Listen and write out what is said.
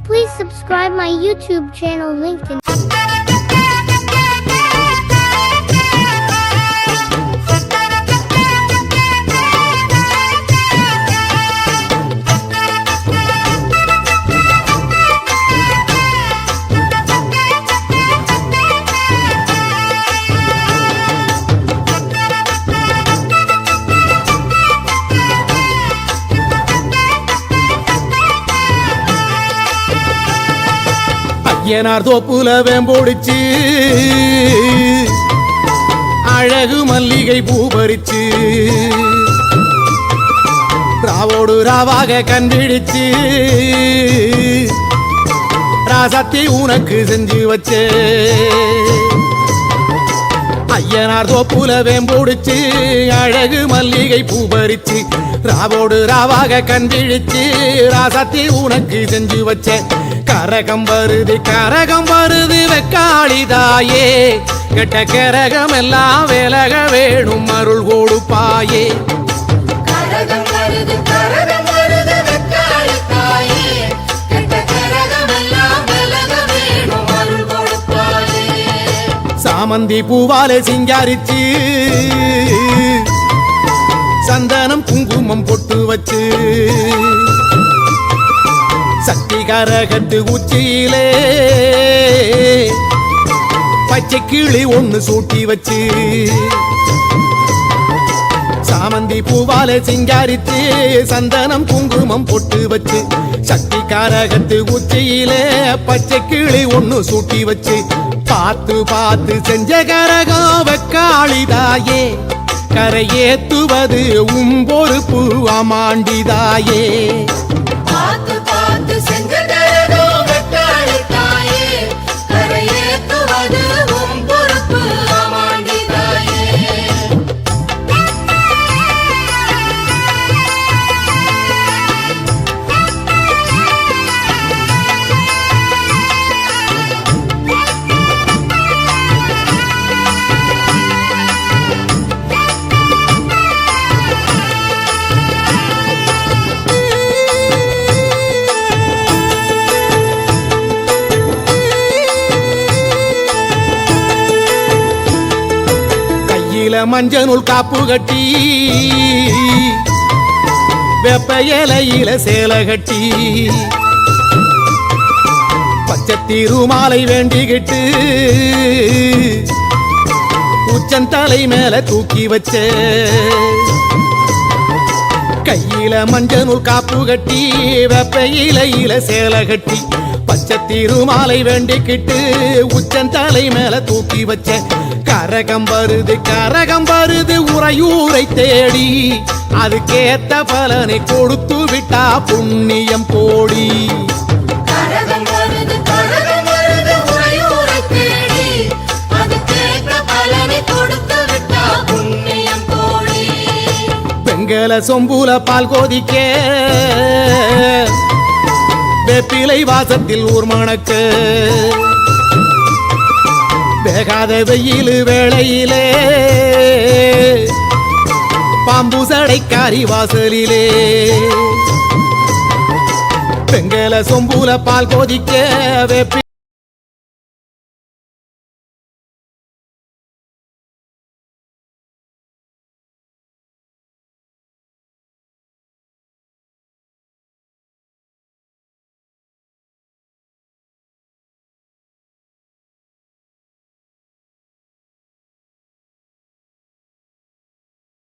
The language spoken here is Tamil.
Please subscribe my YouTube channel linked in ஏனார் தோப்புல வேம்போடிச்சு. அழகு மல்லிகை பூ பறிச்சு. ராவோடு ராவாக கண்டிடிச்சு ராசத்தை உனக்கு செஞ்சு வச்சே. ஐயனார் தோப்புல வேம்போடிச்சு. அழகு மல்லிகை பூ பறிச்சு. ராவோடு ராவாக கண்பிழிச்சு ராசத்தை உனக்கு செஞ்சு வச்சேன் கரகம் வருது கரகம் வருது வெக்காளிதாயே. கெட்ட கரகம் எல்லாம் விலக வேணும் அருள் கொடுப்பாயே. கரகம் வருது கரகம் வருது வெக்காளி தாயே கெட்ட கரகமெல்லாம் விலக வேணும் அருள் கொடுப்பாயே. சாமந்தி பூவாலே சிங்காரிச்சு சந்தனம் குங்குமம் பொட்டு வச்சு சக்தி கரகத்து உச்சியிலே. பச்சை கிளி ஒன்று சூட்டி வச்சு. சாமந்தி பூவாலே சிங்காரித்து சந்தனம் குங்குமம் பொட்டு வச்சு. சக்தி காரகத்து உச்சியிலே பச்சை கிளி ஒன்று சூட்டி வச்சு. பார்த்து பார்த்து செஞ்ச கரகம் வெக்காளிதாயே கரையேத்துவது உம்பொறுப்பு அமாண்டிதாயே. கையில மஞ்சனுள் காப்பு கட்டி வெப்ப இலையில சேலை கட்டி பச்சை திருமாலை வேண்டிக்கிட்டு உச்சந்தலை மேல தூக்கி வச்ச கையில மஞ்சனுள் காப்பு கட்டி வெப்ப இலையில சேலை கட்டி பச்சை திருமாலை வேண்டிக்கிட்டு உச்சன் தலை மேல தூக்கி வச்ச கரகம் வருது கரகம் வருது உறையூரை தேடி. அதுக்கேத்த பலனை கொடுத்து விட்டா புண்ணியம் கோடி வெங்கல சொம்புல பால் கோதிக்க. வேப்பிலை வாசத்தில் ஊர் மணக்க. வேகாத வெயில் வேளையிலே பாம்பு சடைக்காரி வாசலிலே. பெங்கல சொம்புல பால் கொதிக்க வேப்பி